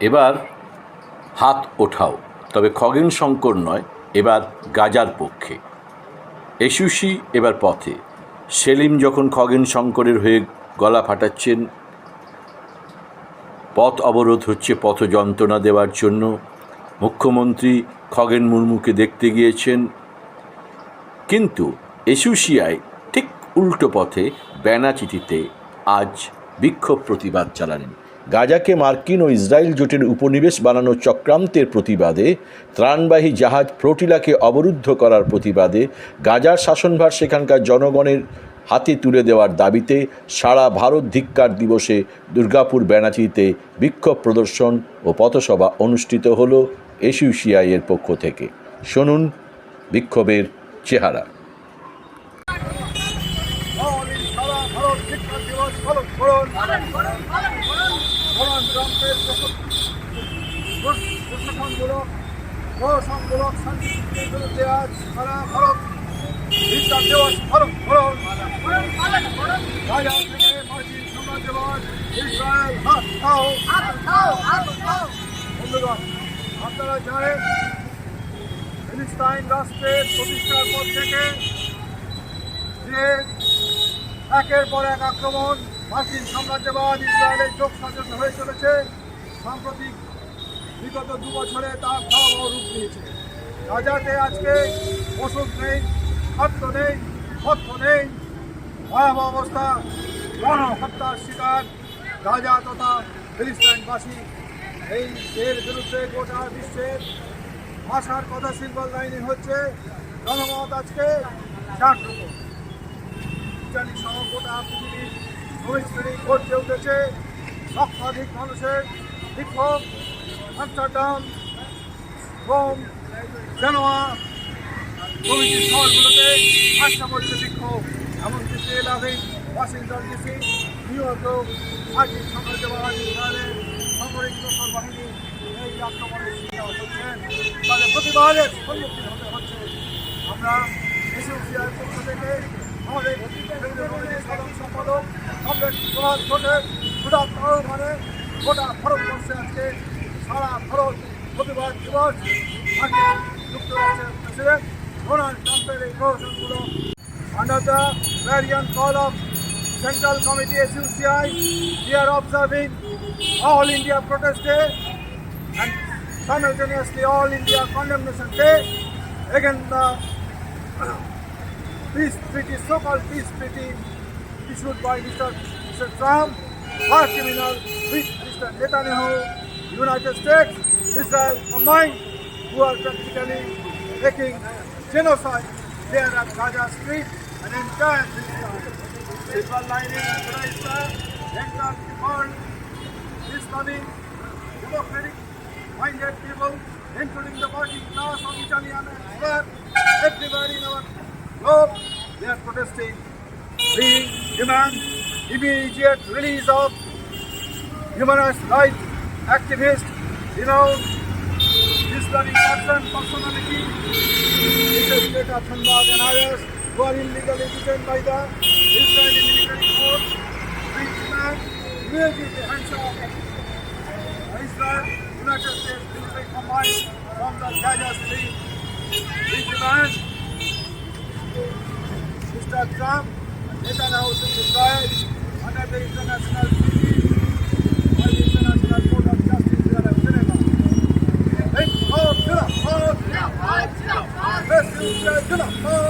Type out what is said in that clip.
এবার হাত ওঠাও। তবে খগেন শঙ্কর নয়, এবার গাজার পক্ষে। এসুসি এবার পথে। সেলিম যখন খগেন শঙ্করের হয়ে গলা ফাটাচ্ছেন, পথ অবরোধ হচ্ছে পথ যন্ত্রণা দেওয়ার জন্য। মুখ্যমন্ত্রী খগেন মুর্মুকে দেখতে গিয়েছেন। কিন্তু এসুসিয়ায় ঠিক উল্টো পথে ব্যানাচিটিতে আজ বিক্ষোভ প্রতিবাদ চালালেন। গাজাকে মার্কিন ও ইসরায়েল জোটের উপনিবেশ বানানোর চক্রান্তের প্রতিবাদে ত্রাণবাহী জাহাজ ফ্লোটিলাকে অবরুদ্ধ করার প্রতিবাদে গাজার শাসনভার সেখানকার জনগণের হাতে তুলে দেওয়ার দাবিতে সারা ভারত ধিক্কার দিবসে দুর্গাপুর ব্যানাচিতে বিক্ষোভ প্রদর্শন ও পথসভা অনুষ্ঠিত হল এসিউসিআইয়ের পক্ষ থেকে। শুনুন বিক্ষোভের চেহারা। ডোনাল্ড ট্রাম্পের প্রশাসনমূলক প্রশাসনমূলক ভারত শিক্ষা দিবস পালন করুন গাজা থেকে মার্কিন সাম্রাজ্যবাদ ইসরায়েল প্রতিষ্ঠার পর থেকে যে একের পর এক আক্রমণ, মার্কিন সাম্রাজ্যবাদ ইসরায়েলের যোগ সাজন হয়ে চলেছে। সাম্প্রতিক বিগত দু বছরে তার ভয়াবহ রূপ নিয়েছে। গাজাতে আজকে ওষুধ নেই, খাদ্য নেই অর্থ নেই, ভয়াবহ অবস্থা, গণহত্যার শিকার গাজা তথা ফিলিস্তাইনবাসী এই এর বিরুদ্ধে গোটা বিশ্বের ভাষার কথা সিম্বল লাইনে হচ্ছে, জনমত আজকে জাগ্রত ইত্যাদি সহ গোটা পৃথিবীর ভবিষ্যৎ গড়তে উঠেছে। লক্ষাধিক মানুষের বিক্ষোভ আমস্টারডাম রোম জেনোয়া প্রভৃতি শহরগুলোতে আশা করছে বিক্ষোভ। এমনকি তেল আভিভ ওয়াশিংটন ডিসি, নিউ ইয়র্কেও মার্কিন সাম্রাজ্যবাদ ইসরায়েলের সামরিক দোসর বাহিনী এই আক্রমণের শিকার হচ্ছেন। তাদের প্রতিবাদের সম্মুখীন হতে হচ্ছে। আমরা এসিওসিয়ার পক্ষ থেকে আমাদের সম্পাদক কমরেড প্রভাত ঘোষের গোটা মানে গোটা ভারতবর্ষে আজকে সারা ভারত প্রতিবাদ দিবস যুক্তরাষ্ট্রের প্রেসিডেন্ট। ডোনাল্ড ট্রাম্পের এই প্রহসনগুলো। Under the clarion call of Central Committee SUCI, we are observing All India Protest Day and simultaneously All India Condemnation Day against the peace treaty, so-called peace treaty issued by Mr. Mr. Trump, war criminal with Mr. Netanyahu, United States, Israel combined, who are practically making genocide there at Gaza Street and entire Israel. Lining is the world, Islamic, democratic minded people, including the working class of Italian and everywhere in our globe, they are protesting. We demand immediate release of human rights activist, renowned Islamic person, personality, Mrs. Greta Thunberg and others who are illegally detained by the Israeli military court. We demand immediately hands off Israel, United States military combined from the Gaza Strip. We demand exam, later I was in the trial under the international treaty by the International Court of Justice here at Geneva. Hey, oh, Geneva, oh, Geneva, oh, Geneva, oh, Geneva, oh, Geneva, oh,